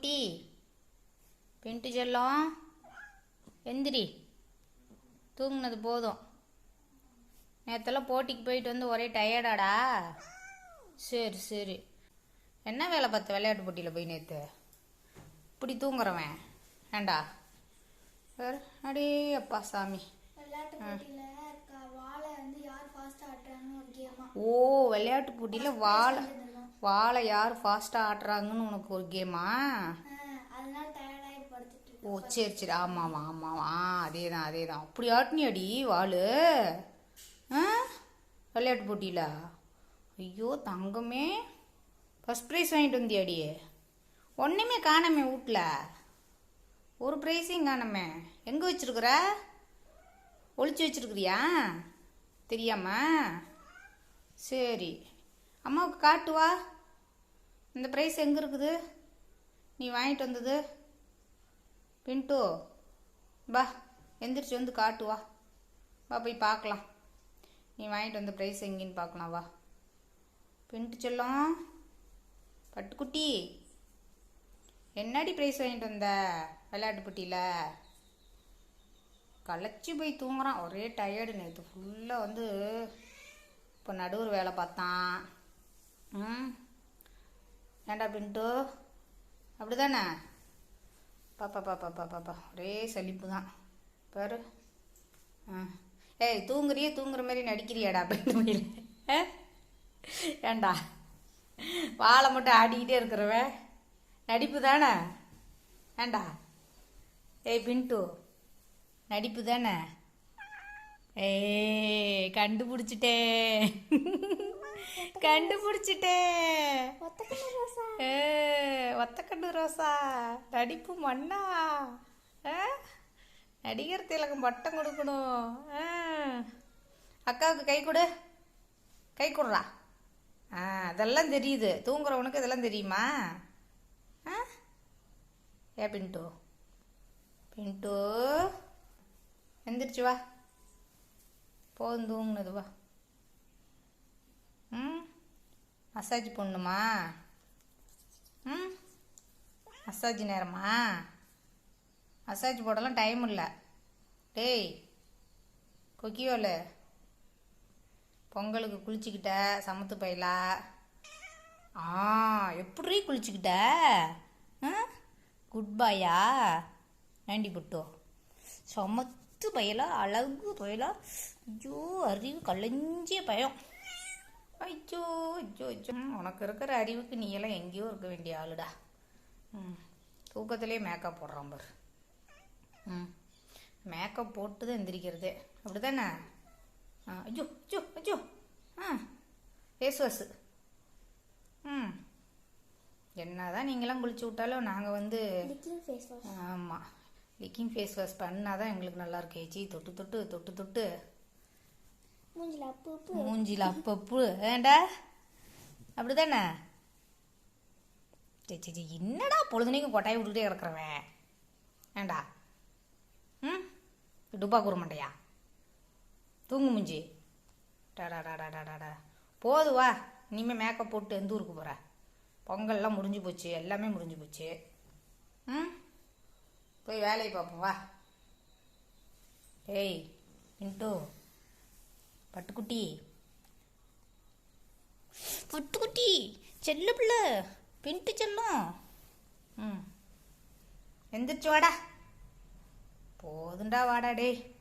பட்டுக்குட்டி பின்ட்டு செல்லம். எந்திரி. தூங்குனது போதும். நேற்றெல்லாம் போட்டிக்கு போயிட்டு வந்து ஒரே டயர்டாடா சரி சரி. என்ன வேலை பார்த்த விளையாட்டு போட்டியில் போய் நேற்று இப்படி தூங்குறவன். ஏண்டா? வேறு அடே அப்பா சாமி? ஓ விளையாட்டு போட்டியில் வாழை. வாழை யார் ஃபாஸ்ட்டாக ஆடுறாங்கன்னு உனக்கு ஒரு கேமா ஓ. சரி சரி. ஆமாம் ஆமாம் ஆ அதே தான் அதே தான் அப்படி ஆட்டினியாடி வாள்? ஆ? விளையாட்டு போட்டியில? ஐயோ தங்கமே. ஃபஸ்ட் ப்ரைஸ் வாங்கிட்டு வந்தியாடி. ஒன்றுமே காணாமே வீட்டில் ஒரு ப்ரைஸையும் காணாமே. எங்கே வச்சிருக்கிற? ஒளிச்சு வச்சிருக்கிறியா? தெரியாம? சரி. அம்மாவுக்கு காட்டு வா. இந்த ப்ரைஸ் எங்கே இருக்குது? நீ வாங்கிட்டு வந்தது? பின்ட்டு வா. எந்திரிச்சு வந்து காட்டு வா. வா போய் பார்க்கலாம். நீ வாங்கிட்டு வந்த ப்ரைஸ் எங்கேன்னு பார்க்கலாம் வா. பின்ட்டு செல்லம். பட்டுக்குட்டி என்னடி ப்ரைஸ் வாங்கிட்டு வந்த? விளையாட்டு போட்டியில்? களைச்சி போய் தூங்குறான். ஒரே டயர்டு நேற்று ஃபுல்லாக வந்து இப்போ நடுவர் வேலை பார்த்தான். ம்? ஏண்டா பின்ட்டு அப்படிதானே? பாப்பா பாப்பா பாப்பா பாப்பா ஒரே சலிப்பு தான் பாரு. ஆ. ஏய் தூங்குறியே? தூங்குற மாதிரி நடிக்கிறியாடா அப்படின்னு முடியல ஆ? ஏண்டா? வாழை மட்டும் ஆடிக்கிட்டே இருக்கிறவன். நடிப்பு தானே ஏண்டா? ஏய் பின்ட்டு நடிப்பு தானே ஏய் கண்டுபிடிச்சிட்டே கண்டுபிடிச்சிட்டே ஒத்தக்கண்ணு ரோசா. ஏ ஒத்தக்கண்டு ரோசா. நடிப்பு மண்ணா? நடிகர் திலகம் பட்டம் கொடுக்கணும். அக்காவுக்கு கை கொடு. கை கொடுறா. ஆ அதெல்லாம் தெரியுது. தூங்குறவனுக்கு இதெல்லாம் தெரியுமா? ஆ? ஏ பின்ட்டு பின்ட்டு எந்திரிச்சு வா. போதும் தூங்குனது வா ம் மசாஜ் பண்ணுமா ம்? மசாஜ் நேரமா? மசாஜ் போடலாம் டைம் இல்லை. டேய் கொக்கியோல. பொங்கலுக்கு குளிச்சுக்கிட்ட சமத்து பயிலா. ஆ எப்படி குளிச்சுக்கிட்ட? குட் பாயா ஆண்டி புட்டோ. சமத்து பயலா அழகு பயலா. ஐயோ அறிவு கலைஞ்சிய பயம். ஐயோ ஐயோ ஐயோ. உனக்கு இருக்கிற அறிவுக்கு நீ எல்லாம் எங்கேயோ இருக்க வேண்டிய ஆளுடா. ம் தூக்கத்திலே மேக்கப் போடுறான் பாரு. ம் மேக்கப் போட்டு தான் எந்திரிக்கிறதே. அப்படி தானே ஆ ஐயோ ஐயோ ஐயோ. ஆ ஃபேஸ் வாஷு ம். என்னதான் நீங்களாம் குளிச்சு விட்டாலும் நாங்கள் வந்து லிக்கிங் ஃபேஸ் வாஷ் ஆமாம் லிக்கிங் ஃபேஸ் வாஷ் பண்ணால் தான் எங்களுக்கு நல்லா இருக்கு ஏச்சி தொட்டு தொட்டு தொட்டு தொட்டு. மூஞ்சில அப்பப்பு. மூஞ்சில அப்பப்பு. ஏண்டா அப்படிதானே? சரி சரி என்னடா பொழுதுனைக்கும் கொட்டாயை விட்டுக்கிட்டே கிடக்குறவன் ஏண்டா ம்? டுப்பா கூறமாட்டையா தூங்கு மூஞ்சி. டாடா டாடா டாடா போது வா. மேக்கப் போட்டு எந்த ஊருக்கு போகிற பொங்கல்லாம் முடிஞ்சு போச்சு. எல்லாமே முடிஞ்சு போச்சு. ம்? போய் வேலையை பார்ப்போம். வா. ஏய் இன்ட்டு பட்டுக்குட்டி. பட்டுக்குட்டி செல்ல பிள்ளை பின்ட்டு செல்லும். ம். எந்திரிச்சு வாடா. போதுண்டா வாடா டே